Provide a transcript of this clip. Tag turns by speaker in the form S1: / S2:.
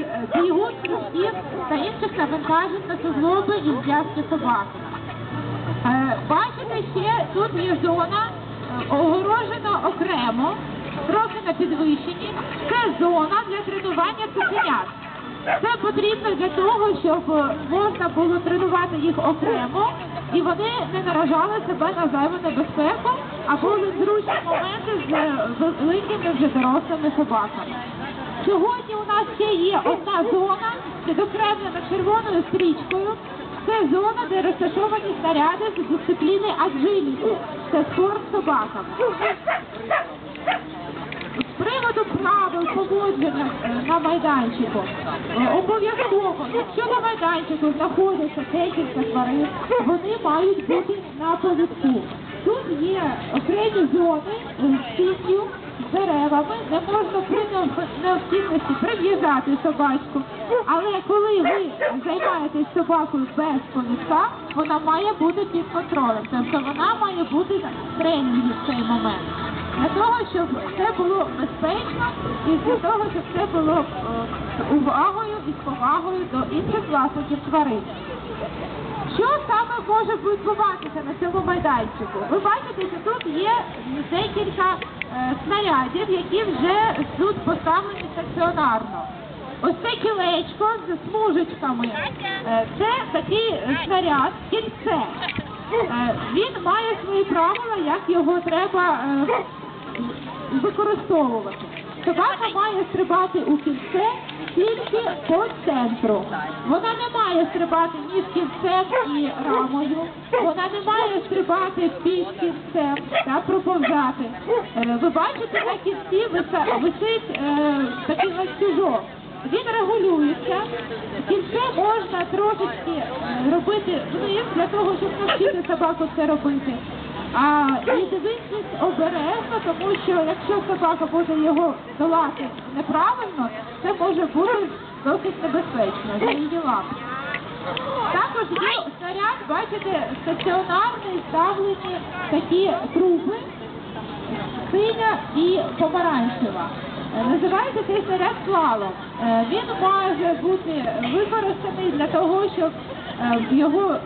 S1: е, бігун, та інших навантажень на суглоби і зв'язки собаки. Е, Бачите, ще тут є зона е, огорожена окремо, трохи на підвищенні. Це зона для тренування цуценят. Це потрібно для того, щоб можна було тренувати їх окремо, і вони не наражали себе на зайву небезпеку, а були зручні моменти з е, великими вже дорослими собаками. Сьогодні у нас ще є одна зона, підокремлена червоною стрічкою. Це зона, де розташовані снаряди з дисципліни аджиліті. Це спорт з собаками. З приводу правил поводження е, на майданчику. Е, Обов'язково, якщо на майданчику знаходиться декілька тварин, вони мають бути на повідку. Тут є окремі зони з тінню, з деревами, де можна при необхідності прив'язати собачку. Але коли ви займаєтесь собакою без повідка, вона має бути під контролем. Тобто вона має бути на тренінгі в цей момент для того, щоб все було безпечно і для того, щоб все було е, з увагою і з повагою до інших власників тварин. Що саме може відбуватися на цьому майданчику? Ви бачите, що тут є декілька е, снарядів, які вже тут поставлені стаціонарно. Ось це кілечко з смужечками. Е, Це такий снаряд, кільце. Е, Він має свої правила, як його треба е, використовувати. Собака має стрибати у кільце тільки по центру. Вона не має стрибати ні з кільцем, ні рамою. Вона не має стрибати під кільцем та проповзати. Е, Ви бачите, на кільці виса- висить е, такий ланцюжок. Він регулюється. Кільце можна трошечки е, робити вниз для того, щоб навчити собаку це робити. А і дивитись обережно, тому що якщо собака буде його долати неправильно, це може бути досить небезпечно для її лап. Також є снаряд, бачите, стаціонарний ставлені такі труби, синя і помаранчева. Називається цей снаряд слалом. Е, Він може бути використаний для того, щоб е, його